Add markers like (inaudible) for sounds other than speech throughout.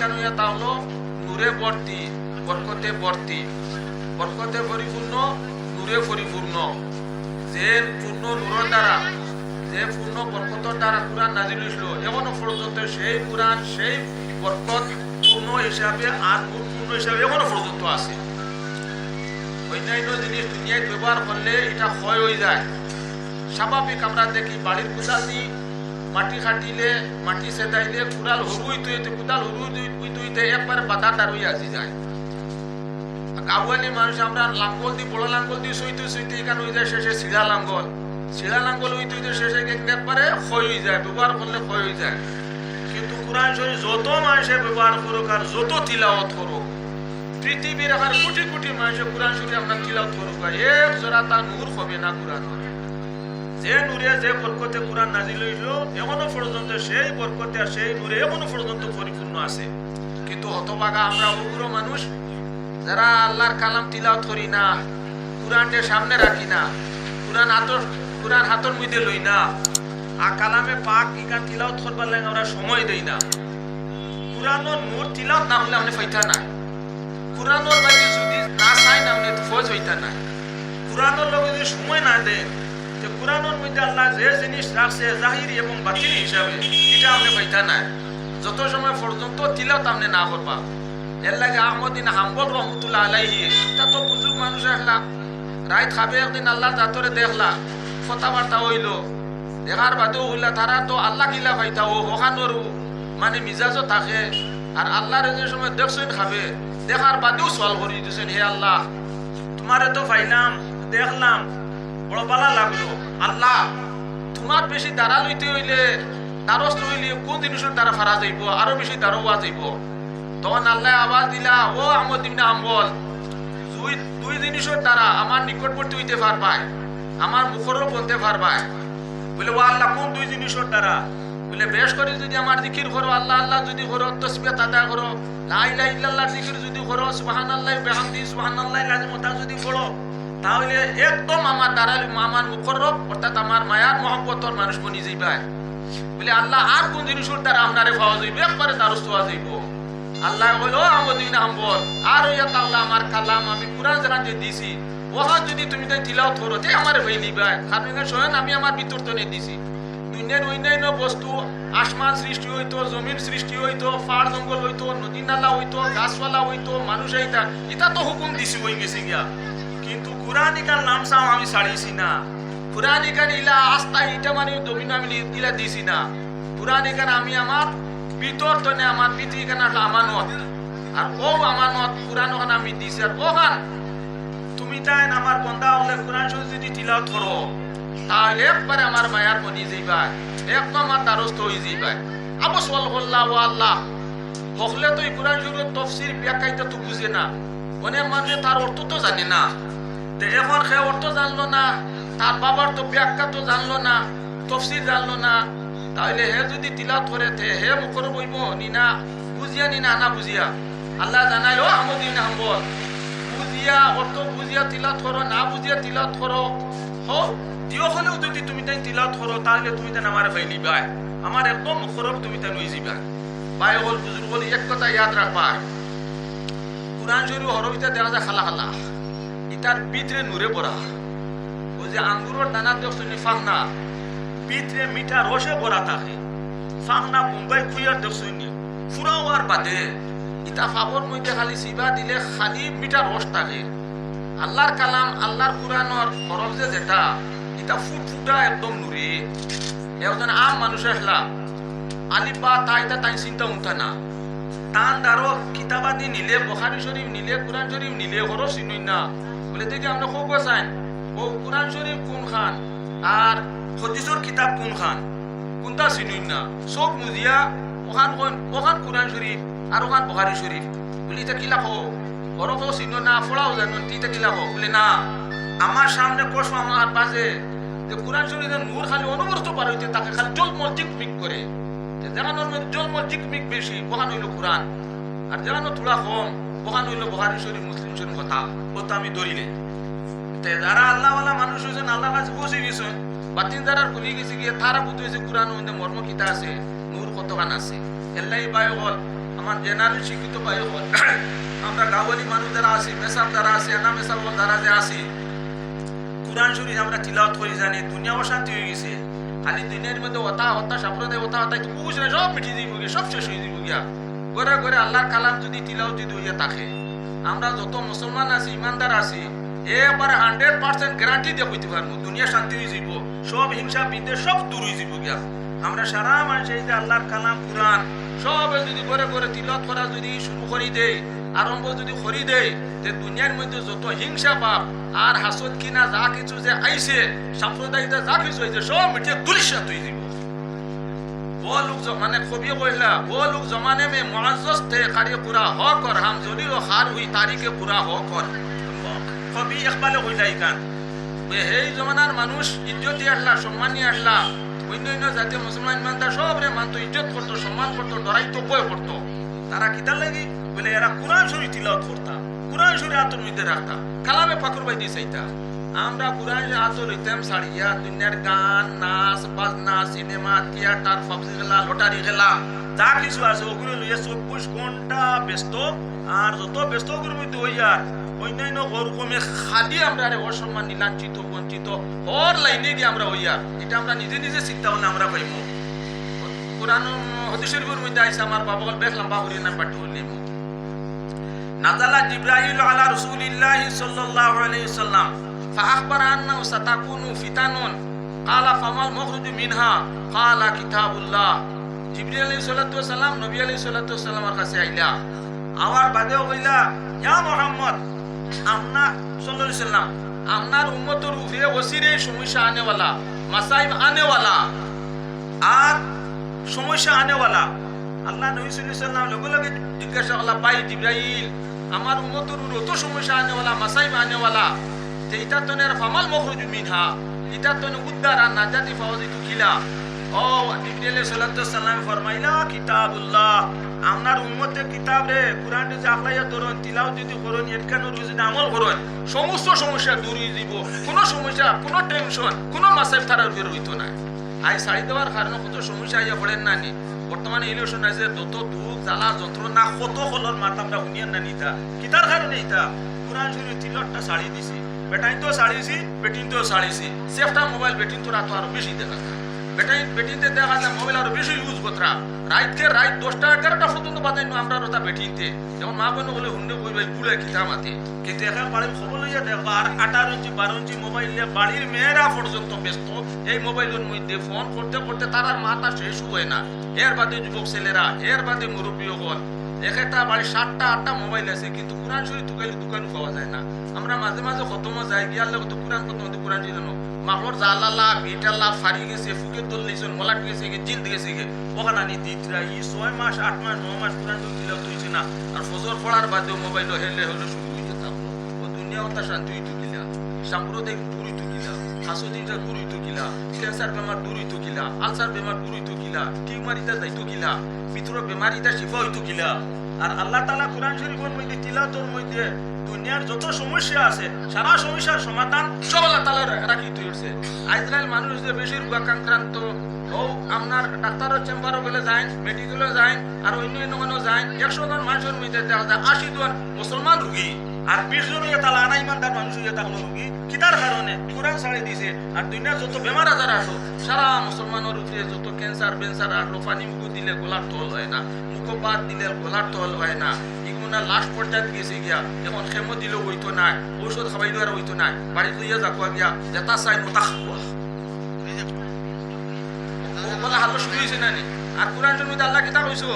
তা হলো নূরে বর্তি, বরকতে বর্তি। বরকতে পরিপূর্ণ, নূরে পরিপূর্ণ। যে পূর্ণ দ্বারা, যে পূর্ণ বরকতর দ্বারা কোরআন নাজিল এখনও পর্যন্ত সেই কোরআন, সেই বরকত পূর্ণ হিসাবে আর পূর্ণ হিসাবে পর্যন্ত আছে। অন্যান্য জিনিস দুনিয়ায় ব্যবহার করলে এটা ক্ষয় হয়ে যায়। স্বাভাবিক আমরা দেখি বাড়ির কোদাল দিয়ে মাটি খাটিলে, মাটি সেদাইলে, কুড়াল হরু হইতে হইতে কুদাল হরু হইতে হইতে একবারে বাধা দাঁড় হয়ে আসি যায়। কাবুয়ালি মানুষ আমরা লাঙ্গল দিয়ে বড় লাঙ্গল দিয়ে সইতে সইতে এখানে হয়ে যায় শেষে শিলা লাঙ্গল। শিলা লাঙ্গল হইতে হইতে শেষে একবারে ক্ষয় হয়ে যায়, ব্যবহার করলে ক্ষয় হয়ে যায়। কিন্তু কোরআন শরীফ যত মানুষে ব্যবহার করুক আর যত তিলাওয়াত করুক, পৃথিবীর আর কোটি কোটি মানুষের কোরআন শরীফ আমরা তিলাওয়াত করুক এক জোড়া তা নূর হবে না কোরআন যে নূরে যে বরকতে কোরআন নাজিল হইল, এখনও পর্যন্ত সেই বরকতে আর সেই নূরে এখনও পর্যন্ত পরিপূর্ণ আছে। কিন্তু হতভাগা আমরা উগ্র মানুষ, যারা আল্লাহর কালাম তিলাওয়াত করি না কোরআনকে সামনে রাখি না, কোরআন হাতর কোরআন হাতর মধ্যে লই না, আর কালামে পাক ইকান তিলাওয়াত করবার লাগে আমরা সময় দেই না। কোরআনের নূর তিলাও না হলে আপনি ফাইতা না কোরআনের বাকি যদি না চাই, না আপনি ফৌজ হইতা না কোরআনের লগে যদি সময় না দেন যে কোরআনের মধ্যে আল্লাহ যে জিনিস রাখছে জাহিরি এবং বাতিল হিসাবে, এটা আপনি পাইতা নাই। যত সময় পর্যন্ত তিলাত আপনি না করবা, এর লাগে আহমদিন হাম্বল রহমতুল্লাহ আলাইহি, এটা তো বুজুর্গ মানুষ আসলা রাইত খাবে একদিন আল্লাহ জাতরে দেখলা, কথাবার্তা হইল। দেখার বাদেও হইলা, তারা তো আল্লাহ কিলা পাইতা ও ওখানোরও মানে মিজাজও থাকে। আর আল্লাহর যে সময় দেখছেন খাবে, দেখার বাদেও সওয়াল করি দিয়েছেন হে আল্লাহ। তোমারে তো পাইলাম, দেখলাম। বড় পালা লাগল। আল্লাহ, তোমার বেশি দ্বারা লইতে হইলে দ্বারস্থ হইলে কোন জিনিসের দ্বারা ফারা যাইব আরও বেশি দ্বারা হওয়া যাইব তখন আল্লাহ আওয়াজ দিলা, ও আমদ দিমনা আম্বল দুই দুই জিনিসের দ্বারা আমার নিকটবর্তী হইতে পারবাই, আমার মুখরও বলতে পারবাই। বলে, ও আল্লাহ, কোন দুই জিনিসের দ্বারা? বলে, বেশ করে যদি আমার জিকির করো, আল্লাহ আল্লাহ যদি করো তসবিয়া তাদা করো, লা ইলাহা ইল্লাল্লাহ জিকির যদি করো, সুবহানাল্লাহ, বিহামদি সুবহানাল্লাহ ওটা যদি পড়ো তাহলে একদম আমার দ্বারালি আমার মুখরব, অর্থাৎ আমার মায়ার মহব্বতর মানুষ বনি যাইবাই বলে আল্লাহ, আর কোন জিনিসের দ্বারা আপনারে পাওয়া যাইবে? একবারে দ্বারস্থ হওয়া যাইব। আল্লাহ বলো আমদিন আম্বর আর ওই আল্লাহ, আমার কালাম, আমি কোরআন জানান যে দিছি, ওহা যদি তুমি তাই তিলাও থরো তে আমার ভাই নিবাই কারণ স্বয়ং আমি আমার ভিতর তো দিছি। দুনিয়ার অন্যান্য বস্তু, আসমান সৃষ্টি হইতো, জমিন সৃষ্টি হইতো, পাহাড় জঙ্গল হইতো নদী নালা হইতো, গাছপালা হইতো, মানুষ হইতা, এটা তো হুকুম দিছি, হয়ে গেছে গিয়া। কিন্তু কুরানিকার নাম সাম আমি ছাড়িয়েছি না। কুরানিকার ইলা আস্তা ইটা মানে জমিন আমি ইলা দিছি না। কুরানিকার আমি আমার ভিতর তনে আমার বিতিকানা আমানত আর ও আমানত কুরান ওখানে আমি দিছি। আর ওখান তুমি তাই আমার বন্ধা হলে শরীফ যদি তিলাওয়াত করো, তাহলে একবারে আমার মায়ার বনি যাইবা একদম আমার দ্বারস্থ হয়ে যাইবা আবু সল হল্লা ও আল্লাহ। হকলে তো এই কোরআন শরীফের তফসির ব্যাখ্যাইটা তো বুঝে না। অনেক মানুষে তার অর্থ তো জানে না। তো এখন সে অর্থ জানলো না, তার বাবার তো ব্যাখ্যা তো জানলো না, তফসির জানলো না। তাহলে হে যদি তিলাত করে তে হে মুখর বইব নি না বুঝিয়া নি না বুঝিয়া? আল্লাহ জানাই ও আমদিন হাম্বল বুঝিয়া অর্থ বুঝিয়া তিলাত করো, না বুঝিয়া তিলাত করো। হো দিও হলেও যদি তুমি তাই তিলাত করো তাহলে তুমি তাই আমার ফাইলি, বাই। আমার একদম মুখরব তুমি তাই নই যাবা বাই হল বুজুর্গ হল এক কথা ইয়াদ রাখবা কোরআন শরীফ হরবিতা দেখা যায় খালা খালা। ইটার ভিতরে নূরে ভরা ওই যে আঙ্গুরের দানা দেখছ নি ফাংনা ভিতরে মিঠা রসে ভরা থাকে ফাংনা বোম্বাই খুইয়ার দেখছ নি ফুরাও আর বাদে। ইটা ফাবর মধ্যে খালি সিবা দিলে খালি মিঠা রস থাকে আল্লাহর কালাম, আল্লাহর কোরআনর হরফ যে যেটা এটা ফুট ফুটা একদম নুরে। একজন আম মানুষ আসলাম আলিফ বা তাই তা তাই চিন্তা উঠা না। টান দারো কিতাবাদি নিলে, বখারি শরীফ নিলে, কোরআন শরীফ নিলে হরো চিনুই না। বলে, দেখি আমরা খুব চাইন ও কোরআন শরীফ কোন খান? আর হদিসর কিতাব কোন খান? কোনটা চিনুই না? সব মুজিয়া ওখান কোন, ওখান কোরআন শরীফ আর ওখান বখারি শরীফ। বলি, এটা কিলা হো হরফ চিনো না ফোড়াও জানো তিটা কিলা হো বলে, না, আমার সামনে কষ্ট আমার বাজে যে কোরআন শরীফের নূর খালি অনবরত পার হইতে, তাকে খালি জলমল জিকমিক করে। মধ্যে জলমল জিকমিক বেশি, ওখান হইল কোরআন। আর যেখানো থোড়া কম ওখান হইল বহারি শরীফ, মুসলিম শরীফ কথা। কথা আমি ধরিলে। তে যারা আল্লাহওয়ালা মানুষ হয়েছেন আল্লাহর কাছে বসে গেছেন বাতিন যারা খুলি গেছে গিয়ে তারা বুঝতে হয়েছে কোরআন মধ্যে মর্ম কিতা আছে, নূর কতখান আছে। এল্লাই বাই হল আমার জেনারেল শিক্ষিত ভাই হল (coughs) আমরা গাওয়ালি মানুষ যারা আছি মেসার যারা আছি, এনা মেসার যারা যে আছি, কোরআন শরীফ আমরা তিলাওয়াত করি, জানি, দুনিয়া অশান্তি হয়ে গেছে। খালি দুনিয়ার মধ্যে ওতা হতা সাম্প্রদায় ওতা হতা কুছ না সব মিটিয়ে দিব সব শেষ হয়ে দিব গিয়া। ঘরে ঘরে আল্লাহর কালাম যদি তিলাও যদি হইয়া থাকে। আমরা যত মুসলমান আছি, ইমানদার আছি এবারে হান্ড্রেড পার্সেন্ট গ্যারান্টি দিয়ে কইতে পারব, দুনিয়া শান্তি হয়ে যাব সব হিংসা, বিদ্বেষ, সব দূর হয়ে যাব গিয়া। আমরা সারা মানুষ এই যে আল্লাহর কালাম, কোরআন, সব যদি ঘরে ঘরে তিলত করা যদি শুরু করি দেয় আরম্ভ যদি করি দেয় যে দুনিয়ার মধ্যে যত হিংসা পাপ, আর হাসদ কিনা যা কিছু যে আইছে, সাম্প্রদায়িকতা যা কিছু হয়েছে সব মিটিয়ে দুলিশাত হয়ে যাব वो लोग जो मैंने खूबी बोला वो लोग जमाने में मुआज़्ज़ज़ थे कार्य पूरा होकर हम जलील व खार हुई तारीख पूरा होकर কবি একবালে হইলাই কান সেই জমানার মানুষ ইজ্জতি আসলা সম্মানী আসলা অন্য অন্য জাতীয় মুসলমান ইমানদার সব রে মানতো ইজ্জত করতো সম্মান করতো ডরাইতো ভয় করতো তারা কিতার লাগি বলে এরা কোরআন শরীফ তিলাওয়াত করতাম কোরআন শরীফ আতর মধ্যে রাখতাম কালামে পাকুর বাই দিয়ে চাইতা আমরা কোরআন আতর লইতাম সারিয়া দুনিয়ার গান, নাচ, বাজনা, সিনেমা, থিয়েটার ফাবজি গেলা লটারি গেলা যা কিছু আছে, ওগুলো লইয়া চব্বিশ ঘণ্টা ব্যস্ত। আর যত ব্যস্ত ওগুলোর মধ্যে হইয়া অন্যান্য ওরকমে খালি আমরা আরে অসম্মান নীলাঞ্চিত বঞ্চিত, হর লাইনে গিয়ে আমরা হইয়া এটা আমরা নিজে নিজে চিন্তা হলে আমরা পাইব কোরআন হদিসের মধ্যে আইসা, আমার বাবা দেখলাম বাবুরের নাম পাঠ্য হলিম নাজালা জিব্রাইল আলা রাসূলিল্লাহি সাল্লাল্লাহু আলাইহি ওয়াসাল্লাম। فأخبر أنه ستكون فتن قال فما المخرج منها قال كتاب الله জিবরিল আলাইহিস সালাতু ওয়াসালাম নবী আলাইহিস সালাতু ওয়াসালামের কাছে আইলা আমার বাদেও কইলা ইয়া মুহাম্মদ আমনা সাল্লাল্লাহু আলাইহি সাল্লাম আপনার উম্মতের উপরে ওসিরে সমস্যা আনেওয়ালা মাসাইব আনেওয়ালা আর সমস্যা আনেওয়ালা আল্লাহ নবী সাল্লাল্লাহু আলাইহি সাল্লাম লগে লগে জিজ্ঞাসা করলা পাই জিব্রাইল আমার উম্মতের উপরে অত সমস্যা আনেওয়ালা মাসাইব আনেওয়ালা যে এটা তো নের ফামাল মখরুজু মিনহা এটা তো উদ্ধার আর নাজাতি ফাওয়াজিতু কিলা ও জিব্রাইল সাল্লাল্লাহু আলাইহি সাল্লাম ফরমাইলা, কিতাবুল্লাহ আপনার উম্মতের কিতাব রে, কোরআন যে আখলাইয়া ধরুন তিলাও যদি করুন এরকানো যদি আমল করুন, সমস্ত সমস্যা দূর হয়ে যাব কোনো সমস্যা, কোনো টেনশন কোনো মাসাইব তারা বের হইতো না। আই সারি দেওয়ার কারণে কত সমস্যা আইয়া পড়েন না নি বর্তমানে ইলেকশন আছে, যত দুঃখ, জ্বালা, যন্ত্রণা, কত হলর মাথা আমরা শুনিয়ান না নিতা কিতার কারণে ইতা। কোরআন শরীফ তিলটটা শাড়ি দিছি। বেটাইন তো শাড়িছি বেটিন তো শাড়িছি সেফটা মোবাইল বেটিন তো রাতো আর বেশি দেখা বেটিনতে দেখা যায় বেশি ইউজ রাইতকে রাইত দশটা, এগারোটা পর্যন্ত বাদাই আমরা বেটিনতে। যেমন মা বোন হুন্ডে কিতা মাতে কিন্তু এখন খবর লইয়া আর আঠারো ইঞ্চি, বারো ইঞ্চি মোবাইল নিয়ে বাড়ির মেয়েরা পর্যন্ত ব্যস্ত। এই মোবাইলের মধ্যে ফোন করতে করতে তারার মাথা শেষ হয় না। এর বাদে যুবক ছেলেরা, এর বাদে মুরব্বী হল এক বাড়ির সাতটা, আটটা মোবাইল আছে, কিন্তু কোরআন শরীফ তুকাইলে দোকানে পাওয়া যায় না। আমরা মাঝে মাঝে খতম যাই, গিয়ে আল্লাহ কোরআন কত কোরআন মাহর জালালা বিটাল্লা ফারি গেছে ফুকে দল নিয়েছেন মলাট গেছে গে জিল গেছে গে ওখানে আনি দিতরা ই ছয় মাস, আট মাস, ন মাস কোরআন শরীফ দিলে তুইছে না। আর ফজর পড়ার বাদেও মোবাইল হেলে হলে শুরু হয়ে যেতাম ও দুনিয়া কথা শান্তি হইতো কিলা সাম্প্রদায়িক দূর হইতো কিলা হাসদিনটা দূর হইতো কিলা ক্যান্সার বেমার দূর হইতো কিলা আলসার বেমার দূর হইতো কিলা টিউমার ইতা যাইতো কিলা ভিতরের বেমার ইতা শিফা হইতো কিলা আর আল্লাহ তালা কোরআন শরীফের মধ্যে তিলাতর মধ্যে দুনিয়ার যত সমস্যা আছে, সারা সমস্যার সমাধান সব আল্লাহ তালা রাখি তুলছে আজকাল মানুষ যে বেশি রোগাক্রান্ত ও আপনার ডাক্তারের চেম্বারও গেলে যায় মেডিকেলে যায় আর অন্য অন্য মানুষ যায় একশো জন মানুষের মধ্যে দেখা যায় আশি জন মুসলমান রুগী। আর বিশ জন ইয়ে তালা আনা ইমানদার মানুষ ইয়ে তাক নরুগী কিতার কারণে কোরআন ছাড়ে দিছে আর দুনিয়ার যত বেমার আজার আসো সারা মুসলমানের উপরে যত ক্যান্সার বেন্সার আর লোফানি মুখ দিলে গোলার তল হয় না, মুখপাত দিলে গোলার তল হয় না। এগুলো লাস্ট পর্যায়ে গেছে গিয়া, এখন খেমো দিলেও হইতো নাই, ঔষধ খাবাই দিয়ে আর হইতো নাই বাড়ি তুইয়া যাকুয়া গিয়া যেটা চাই মোটা খাওয়া বলা হালো শুরু হয়েছে না আর কোরআন শরীফে আল্লাহ কিতা কইছো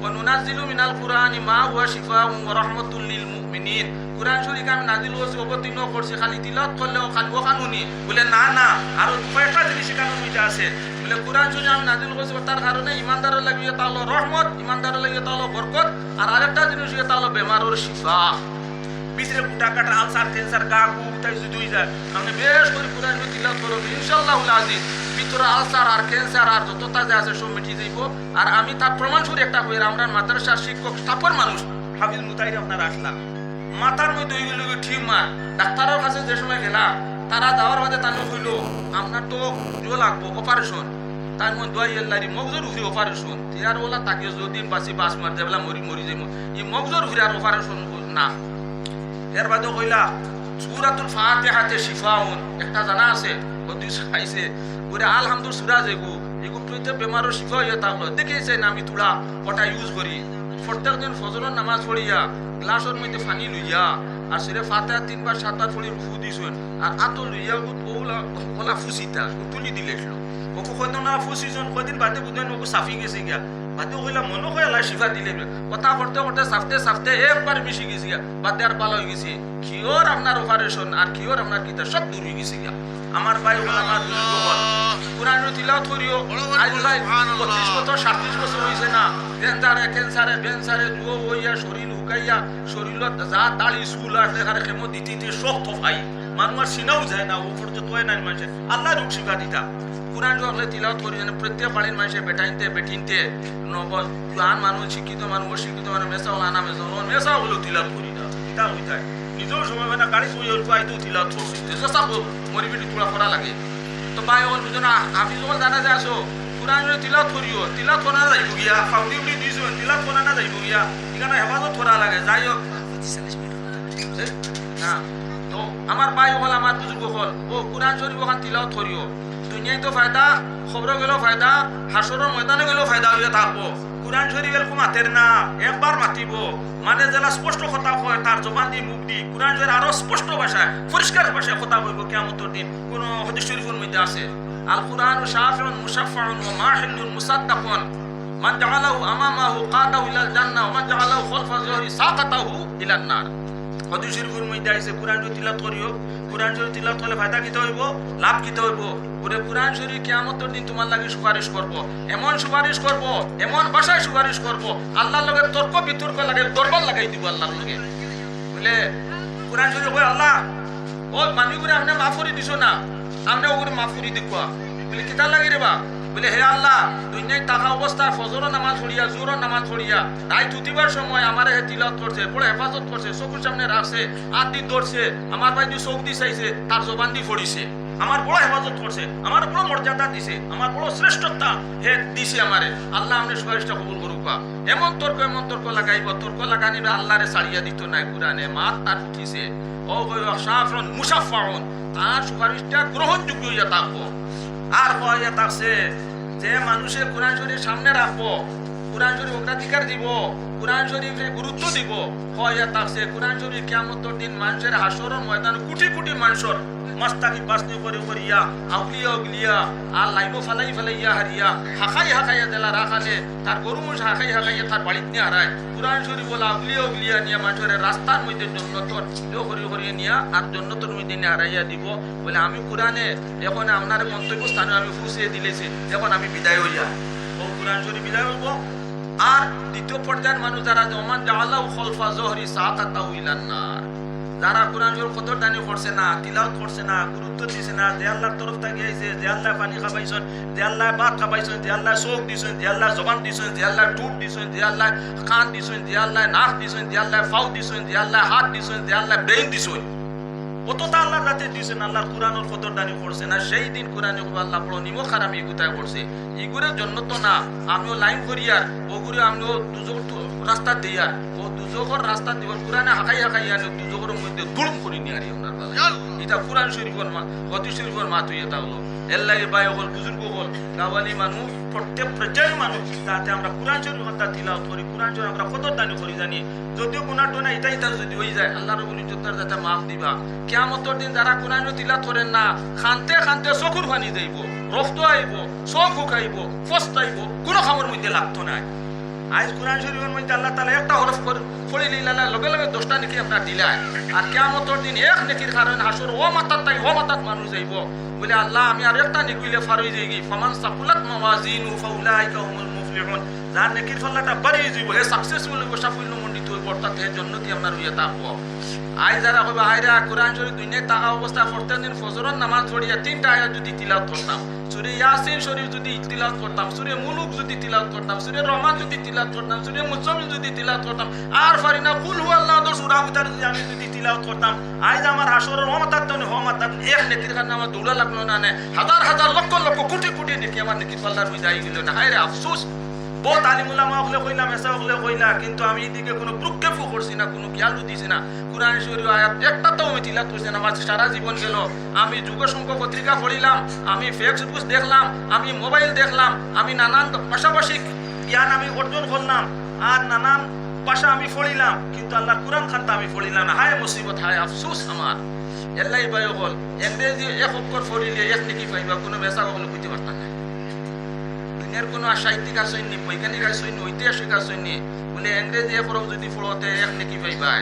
ওয়া নুনাজ্জিলু মিনাল কুরআনি মা হুয়া শিফাউন ওয়া রাহমাতুল লিল মুমিনিন। কুরআন শরীফ আমি নাজিল হয়েছি, অবতীর্ণ করছি। খালি তিলত ও খালি ও কানুনি। বলে, না না, আরও কয়েকটা জিনিস এখানে মিটা আছে। বলে, কুরআন শরীফ আমি নাজিল করছি তার কারণে ইমানদারের লাগিয়ে তা হলো রহমত, ইমানদারের লাগিয়ে তা হলো বরকত, আর আরেকটা জিনিস ইয়ে তা হলো বেমারের শিফা। বিচরে কুটা কাটা, আলসার ক্যান্সার গা, গু তাই যদি হয়ে যায় আমি বেশ করে কুরআন শরীফ তিলত করব ইনশাআল্লাহ আজিজ ভিতরে আলসার আর ক্যান্সার আর যত তাজা আছে সব মিটি যাইব আর আমি তার প্রমাণ করে একটা হয়ে আমরা মাদ্রাসার শিক্ষক, স্থাপন মানুষ, হাফিজ মুতাইরে আপনারা আসলাম। মাথার মধ্যে হয়ে গেল ঠিক মা। ডাক্তারের কাছে যে সময় গেলাম, তারা যাওয়ার বাদে তার হইল, আপনার তো জো লাগবো অপারেশন তার মন দোয়াই এল্লারি মগজর উফরি অপারেশন তিয়ার ওলা তাকে যদি বাসি বাস মারতে বেলা মরি মরি যাই ই মগজর উফরি আর অপারেশন না। এর বাদে কইলা, সুরাতুল ফাতিহাতে শিফাউন। একটা জানা আছে হদিস খাইছে। ওরে আলহামদুল সুরা যেগু এগু প্রত্যেক বেমারও শিফা হইয়া থাকল। দেখেছে না আমি তুলা ওটা ইউজ করি। প্রত্যেক দিন ফজরের নামাজ পড়িয়া গ্লাসের মধ্যে পানি লইয়া আর সেরে ফাতিহা তিনবার সাতবার পড়ি রুফু দিছুন আর আতো লইয়া ওলা ওলা ফুসিতা তুলি দিলে ওকু কয়দিন না ফুসিছুন কয়দিন বাদে বুঝেন ওকু সাফি গেছে গিয়া। বাদে কইলা মনে হয় আল্লাহ শিফা দিলে কথা করতে করতে সাফতে সাফতে একবার মিশি গেছি গিয়া। বাদে আর ভালো হয়ে গেছে। কিওর আপনার অপারেশন আর কিওর আপনার কিতা সব দূর হয়ে গেছে গিয়া। আমার ভাই আমার হল কোরআন তিলাও থরিও আজ ভাই পঁচিশ বছর সাতত্রিশ বছর হয়েছে না। ক্যান্সারে ক্যান্সারে বেনসারে দুয়ো হইয়া শরীর হুকাইয়া শরীরত যা দাড়ি, চুল আর দেখারে খেমো দিতে দিতে সব থফাই মানুষ চিনাও যায় না, ও পর্যন্ত হয় না মানুষে। আল্লাহ রূপ শিখা দিতা। কোরআন হলে তিলাও করি যেন প্রত্যেক বাড়ির মানুষে বেটাইনতে বেঠিনতে নব জোয়ান মানুষ, শিক্ষিত মানুষ, অশিক্ষিত মানুষ, মেসা হল আনা মেসা হল মেসা হলো তিলাও করি না ইটা হইতাই। নিজেও সময় হয় না, গাড়ি চুই হল আইতো তিলাও থরছি চেষ্টা বেটি তোলা করা লাগে। তো বাই হল বুঝো আমি যখন জানা যে আসো যদি তিলাও থরিও তিলাও থরা যাইব গিয়া ফাউডি উডি দিছো তিলাও থরা না যাইব গিয়া এখানে হেফাজত থরা লাগে, যাই হোক না, তো আমার ভাই হল আমার বুজুর্গ হল ও কোরআন শরীফ ওখান তিলাও থরিও দুনিয়ায় তো ফায়দা খবর গেলেও ফায়দা হাসরের ময়দানে গেলেও ফায়দা হইয়া থাকব কোরআন শরীফের কুমাতের না, একবার মাতিব। মানে যারা স্পষ্ট কথা কয়, তার জবান দিয়ে মুখ দি কোরআন শরীফ আরও স্পষ্ট ভাষায়, পরিষ্কার ভাষায় কথা বলব কেমতর দিন। কোন হদিস শরীফের মধ্যে আছে? আল কোরআন শাহন মুশাফফাউন ও মাহিলুন মুসাদ্দাকুন। মান জাআলাহু আমামাহু, কাদাহু ইলাল জান্নাহ, ওয়া মান জাআলাহু খালফা যহরি সাকাতাহু ইলান নার। হদিস শরীফের মধ্যে যদি তিলাওয়াত করিও তিলাওয়াত করলে ফায়দা হইব? লাভ হইব? ওরে দিন তোমার লাগে সুপারিশ করব। এমন সুপারিশ করব, এমন ভাষায় সুপারিশ করব, আল্লাহর লগে তর্ক বিতর্ক লাগে, দরবার লাগাই দিব আল্লাহর লগে। বলে, কোরআন শরীফ কয়, আল্লাহ, ও মানি করে আপনি মাফ করে দিছো না আপনি ওগুলো মাফ করে দেখুয়া বলে কিতা লাগি রে বা? বলে, হে আল্লাহ, দুনিয়ায় থাকা অবস্থায় ফজর নামাজ পড়িয়া জোর নামাজ পড়িয়া তাই তুতিবার সময় আমার হে তিলত করছে বড় হেফাজত করছে, চকুর সামনে রাখছে, হাত দি ধরছে, আমার ভাই দিয়ে চোখ দি চাইছে, তার জবান দি ফড়িছে, আমার বড় হেফাজত করছে, আমার বড় মর্যাদা দিছে, আমার বড় শ্রেষ্ঠতা হে দিছে আমারে, আল্লাহ আপনি সুপারিশটা কবুল করুক। এমন তর্ক এমন তর্ক লাগাইব, তর্ক লাগানি আল্লাহরে ছাড়িয়া দিত নাই কুরানে মাত তার উঠিছে ও সাফরন মুসাফাউন তার সুপারিশটা গ্রহণযোগ্য হইয়া থাকব আর হইয়া থাকছে যে মানুষের কোরআন শরীফ সামনে রাখব কোরআন শরীফ অগ্রাধিকার দিব, কোরআন শরীফে গুরুত্ব দিব হইয়া থাকছে কোরআন শরীফ কেমতর দিন মানুষের হাসরের ময়দান কোটি কোটি মানুষের মাস্তাকি বাসনি করে করিয়া আউলিয়া উগলিয়া, আর লাইব ফালাই ফালাইয়া হারিয়া, হাকাই হাকাইয়া দেলা রাখালে তার গরু মুষ হাকাই হাকাইয়া তার বাড়িতে নিয়ে হারায়। কোরআন শরীফ বলা আউলিয়া উগলিয়া নিয়ে মানুষের রাস্তার মধ্যে জন্নতর কেউ হরি হরিয়ে নিয়া আর জন্নতর মধ্যে নিয়ে হারাইয়া দিব। বলে আমি কোরআনে, এখন আপনার মন্তব্য স্থানে আমি ফুসিয়ে দিলেছি, এখন আমি বিদায় হইয়া। ও কোরআন শরীফ বিদায় হইব? আর দ্বিতীয় পর্যায়ের মানুষ যারা জমান জাওয়াল্লাহ খলফা জহরি যারা কোরআন কত দানি করছে না তিলাওত করছে না গুরুত্ব দিছে না যে আল্লাহর তরফ থেকে আইছে যে আল্লাহ পানি খাবাইছেন যে আল্লাহ ভাত খাবাইছেন যে আল্লাহ চোখ দিছেন যে আল্লাহ জবান দিছেন যে আল্লাহ টুট দিছেন যে আল্লাহ কান দিছেন যে আল্লাহ নাক দিছেন যে আল্লাহ ফাউ দিছেন যে আল্লাহ হাত দিছেন যে আল্লাহ ব্রেইন দিছেন কতটা আল্লাহর রাতে দিয়েছেন আল্লাহর সেই দিন কোরআনে আল্লাহ নিমো খারাপ ইগুতায় করছে। ইগুরের জন্য তো না আমিও লাইন করিয়ার ওগুরে আমিও দুজোর রাস্তা দিয়ার ও দুজোর রাস্তা দিব কোরআনে হাকাই হাকাই আনি দুজোর মধ্যে দুলুম করি নিয়ারি ওনার এটা কোরআন শরীফর মা হতি শরীফর মা তুই এটা হলো। এল্লাই ভাই হল, বুজুর্গ হল মানুষ প্রত্যেক মানুষ তাতে আমরা তিলাওয়াত করি আমরা করি জানি। যদিও গুনার টোনা এটাই তার যদি হয়ে যায়, আল্লাহ রবুল ইজ্জতার যাতে মাফ দিবা। দিন যারা কোরআন তিলাত করেন না, খানতে খানতে চকুর পানি যাইব রক্ত আইব, চোখ শুকাইব ফস্তাইব কোনো খামর মধ্যে লাগতো নাই। আজ কোরআন শরীফের মধ্যে আল্লাহ তালা একটা হরফ করে ফড়ি আল্লাহ লগে লগে দশটা নাকি আপনার দিলায় আর কেমতর দিন এক নেকির কারণে হাসুর ও মাতার তাই ও মাতাত মানুষ যাইব বলে আল্লাহ, আমি আর একটা নিকুইলে ফারই যাই গি। ফমান সাকুলাত মাওয়াজিন ফাউলাইকা হুমুল মুফলিহুন। যার নেকির ফল্লাটা বাড়িয়ে যাইব হে সাকসেসফুল হইব সাফল্য মণ্ডিত হইব অর্থাৎ হে জন্নতি আপনার হইয়া থাকব আই যারা কইবা আইরা কোরআন শরীফ দুনিয়ায় থাকা অবস্থা প্রত্যেক দিন ফজরের নামাজ পড়িয়া, তিনটা আয়াত যদি তিলাওয়াত করতাম, সুরে ইয়াসিন শরীফ যদি তিলাওয়াত করতাম, সুরে মুলুক যদি তিলাওয়াত করতাম, সুরে রহমান যদি তিলাওয়াত করতাম, সুরে মুসমিন যদি তিলাওয়াত করতাম, আর পারি কুল হু তো সুরা উতার যদি আমি যদি তিলাওয়াত করতাম আজ আমার হাসরের রহমতার তো রহমতার এক নেকির কারণে আমার দৌড়া লাগল না হাজার হাজার লক্ষ কোটি কোটি নেকি আমার নেকি পাল্লার মধ্যে আই গেল না। হায় রে, আফসোস। বহুত আলিমুল্লামা হলে কইলাম এসা হলে কইলা, কিন্তু আমি এদিকে কোনো প্রক্ষেপও করছি না, কোনো খেয়ালও দিছি না। কোরআন শরীফ আয়াত একটা তো আমি তিলাত করছি না, আমার সারা জীবন গেল আমি যুগসংখ্য পত্রিকা পড়িলাম, আমি ফেসবুক দেখলাম, আমি মোবাইল দেখলাম, আমি নানান পাশাপাশি জ্ঞান আমি অর্জন করলাম, আর নানান পাশা আমি পড়িলাম কিন্তু আল্লাহ কোরআন খানটা আমি পড়িলাম না। হায় মুসিবত, হায় আফসোস আমার। এল্লাই বাই হল ইংরেজি এক অক্ষর পড়িলে এক নাকি পাইবা, কোনো বেচা হলে বুঝতে পারতাম না। দুনিয়ার কোনো সাহিত্যিক আসেননি বৈজ্ঞানিক আসেননি ঐতিহাসিক আসেননি বলে ইংরেজি এখরফ যদি ফলতে এক নেকি পাইবাই,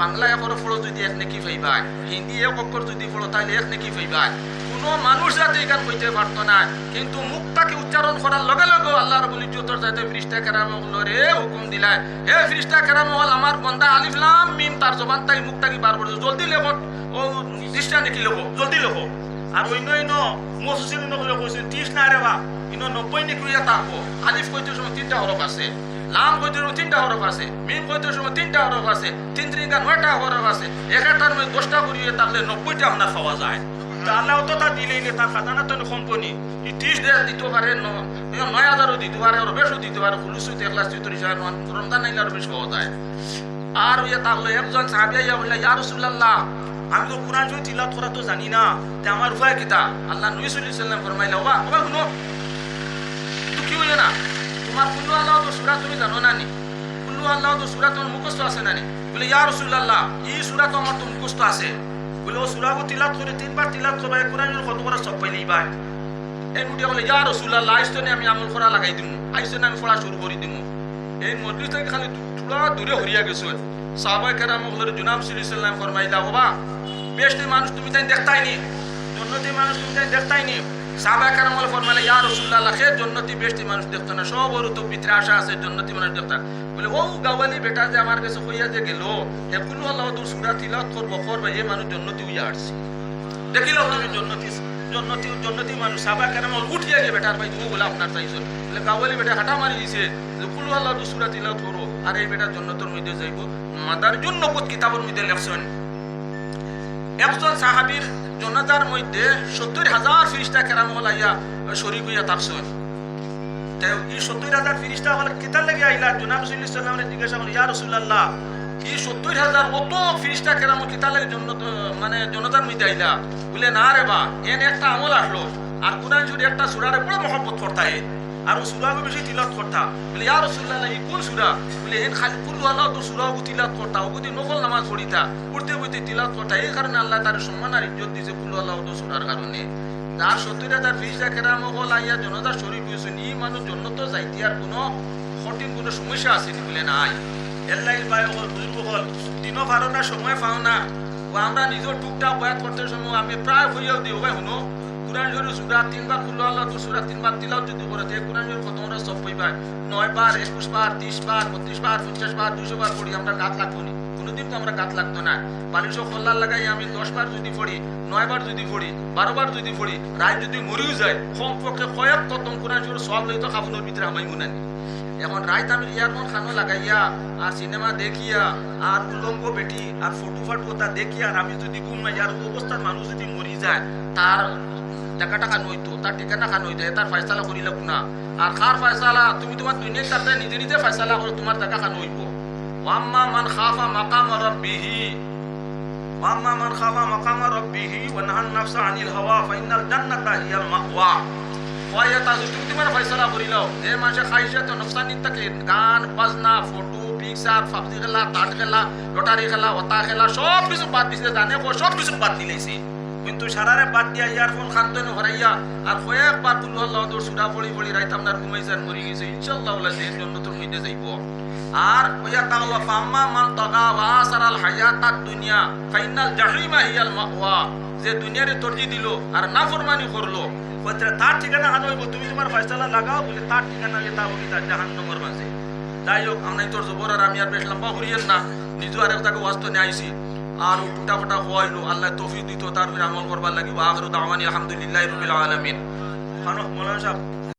বাংলা এখরফ ফল যদি এক নেকি পাইবাই, হিন্দি এক অক্ষর যদি ফল তাহলে এক নেকি পাইবাই। কোনো মানুষ যাতে এখান কইতে পারতো না, কিন্তু মুখটাকে উচ্চারণ করার লগে লগে আল্লাহর বলি জোতর যাতে ফ্রিস্টা কেরাম হুকুম দিলাই। হে ফ্রিস্টা কেরাম হল আমার বন্দা আলিফলাম মিম তার জবান তাই মুখটাকে বার করে জলদি লেখো ও দৃষ্টা নেকি লেখো, জলদি লেখো। আর অন্য অন্য মসুসিল নকলে কৈছে ত্রিশ না রে বা ইনো নব্বই নেকি ইয়া থাকব আলিফ কইতে সময় তিনটা হরফ আছে লাম কইতে সময় তিনটা হরফ আছে মিম কইতে সময় তিনটা হরফ আছে তিন তিনটা নয়টা হরফ আছে একাটার মধ্যে দশটা করিয়ে থাকলে নব্বইটা আপনার যায়। আল্লাহ তো তা নে ন- নয় বেশি পাওয়া যায়। আর একজন সাহাবিয়া ইয়া বললে ইয়া আমি তো কোরআন শরীফ তিলাওয়াত করা তো জানি না। তে আমার উপায় কিতা আল্লাহ নবী সাল্লাল্লাহু ফরমাইলা ওবা ওবা শুনো দুঃখী হইও না? তোমার কুল্লু আল্লাহ তো সূরা তুমি জানো না নি? কুল্লু আল্লাহ তো সূরা তোমার মুখস্থ আছে না নি? বলে, ইয়া রাসূলুল্লাহ, এই সূরা তো আমার তো মুখস্থ আছে। বলে, ও সূরাগো তিলাওয়াত করে, তিনবার তিলাওয়াত করবা কোরআন কত বড় সব পাইলেই ভাই মুটিয়া বলে, ইয়া রাসূলুল্লাহ আইসতো আমি আমল করা লাগাই দিমু। আইসতো আমি পড়া শুরু করে দিমু। এই মজলিস থেকে খালি থোড়া দূরে হরিয়া গেছো সাহাবাই কেরাম হলের জুনাব সাল্লাম ফরমাইলা বাবা বেশটি মানুষ তুমি তাই দেখতাই নি জন্নতি মানুষ তুমি তাই দেখতাই নি সাহাবাই কেরাম হল ফরমাইলা ইয়া রাসূলুল্লাহ, খে জন্নতি বেশটি মানুষ দেখতো না, সব ওর তো ভিতরে আশা আছে, জন্নতি মানুষ দেখতা। বলে, ও গাওয়ালি বেটা যে আমার কাছে কইয়া যে গেল হে কুলু আল্লাহ তো সূরা তিলাওয়াত করব করবে এই মানুষ জন্নতি হইয়া আসছে। দেখিল তুমি জন্নতি জন্নতি জন্নতি মানুষ। সাবা কেরাম উঠিয়া গিয়ে বেটার ভাই তুমি বলে আপনার চাইছো বলে গাওয়ালি বেটা, হাঁটা মারি দিছে। যে কুলু আল্লাহ তো সূরা তিলাওয়াত আর, এই বেটা জন্নতের মধ্যে যাইব। মাদার জন্য বোধ কিতাবের মধ্যে লেখছেন। একজন সাহাবীর জনতার মধ্যে সত্তর হাজার ফিরিস্তা কেরাম হলাইয়া শরীর হইয়া থাকছেন। তাই এই সত্তর হাজার ফিরিস্তা হলে কিতার লেগে আইলা? জনাব সাল্লামের জিজ্ঞাসা করল ইয়া রসুল্লাহ এই সত্তর হাজার অত ফিরিস্তা কেরাম লাগে মানে জনতার মধ্যে আইলা। বলে, না রে বা এন একটা আমল আসলো। আর কোরআন শরীফ একটা সুরারে বড় মহব্বত করতা হে আর ও সুরাগো বেশি তিলত করতা। বলে, ইয়া রসুল্লাহ ই কোন সুরা? বলে, এন খালি কুল্লু আল্লাহ, তো সুরাগো তিলাত করতা, ও যদি নকল নামাজ পড়িতা উঠতে উঠতে তিলাত করতা। এই কারণে আল্লাহ তার সম্মান আর ইজ্জত দিছে কুল্লু আল্লাহ তো সুরার কারণে। যার সত্তর হাজার ফিরিস্তা কেরাম হল আইয়া জনতা শরীফ হয়েছেন ই মানুষ জন্য তো যাইতে, আর কোনো কঠিন কোনো সমস্যা আছে নি বলে নাই। এল্লাই বাই হল বুজুর্গ হল। পারো না সময় পাও না। ও আমরা নিজের টুকটাক বয়াত করতে সময় আমি প্রায় হইয়াও দিই ভাই শুনো। কোরআন শরীফ সুরা তিনবার খুল্লো আল্লাহ তো সুরা তিনবার তিলাও যদি করে তে কোরআন শরীফ কত আমরা সব পাইবা নয় বার একুশ বার তিরিশ বার বত্রিশ বার পঞ্চাশ বার দুশো বার পড়ি আমরা গাত লাগবো নি? কোনোদিন তো আমরা গাত লাগতো না বালিশও কল্যাণ লাগাই আমি দশ বার যদি পড়ি নয় বার যদি পড়ি বারো বার যদি পড়ি রায় যদি মরিও যায়, কমপক্ষে কয়েক ততম কোরআন শরীফ সব লইতো খাবনের ভিতরে আমাই মুনানি এখন রাইত আমি ইয়ারফোন খানো লাগাইয়া আর সিনেমা দেখিয়া আর উলঙ্গ বেটি আর ফটো ফাটো তা দেখিয়া আর আমি যদি ঘুমাই আর অবস্থার মানুষ যদি মরি যায়, তার টাকা টাকা নইতো, তার ঠিকানা খান হইতে তার ফয়সালা করিলে না। আর খার ফয়সালা, তুমি তোমার দুনিয়ার তাতে নিজে নিজে ফয়সালা করো, তোমার টাকা খান হইব ওয়াম্মা মান খাফা মাকাম রাব্বিহি মান খাফা মাকাম রাব্বিহি, ওয়া নাহান নাফসা আনিল হাওয়া, ফাইনাল জান্নাতা হিয়াল মাওয়া ওয়া ফাবজি খেলা তাট খেলা লটারি খেলা বাদ দিছে, জানে কো সব কিছু বাদ দিলেছে কিন্তু সারারে বাদ দিয়া ইয়ারফোন খান্তন হরাইয়া আর কয়েকবার কুল্লু আল্লাহ সুরা পড়ি পড়ি রাইতাম না ঘুমাইছে আর মরি গেছে। ইনশাআল্লাহ ওলা যে জন্য তোর মধ্যে যাইব। আর ওয়া তাআলা ফাম্মা মান তাগা ওয়া আসারাল দুনিয়া ফাইনাল জাহিমা হিয়াল মাওয়া যে দুনিয়ারে তরজি দিল আর নাফরমানি করল। কইতে তার ঠিকানা হান হইব তুমি তোমার ফয়সালা লাগাও বলে তার ঠিকানা এটা হইব তার জাহান্নামের মাঝে। যাই হোক আমরা তোর জবর আর আমি আর বেশ লম্বা হরিয়েন না নিজে আর তাকে ওয়াস্ত নিয়ে আইছি। আর ও টুটা ফুটা হওয়াইলো আল্লাহ তৌফিক দিত তার উপরে আমল করবার লাগি আখরু দাওয়ানি আলহামদুলিল্লাহ রবিল আলামিন। খানো মৌলানা সাহেব।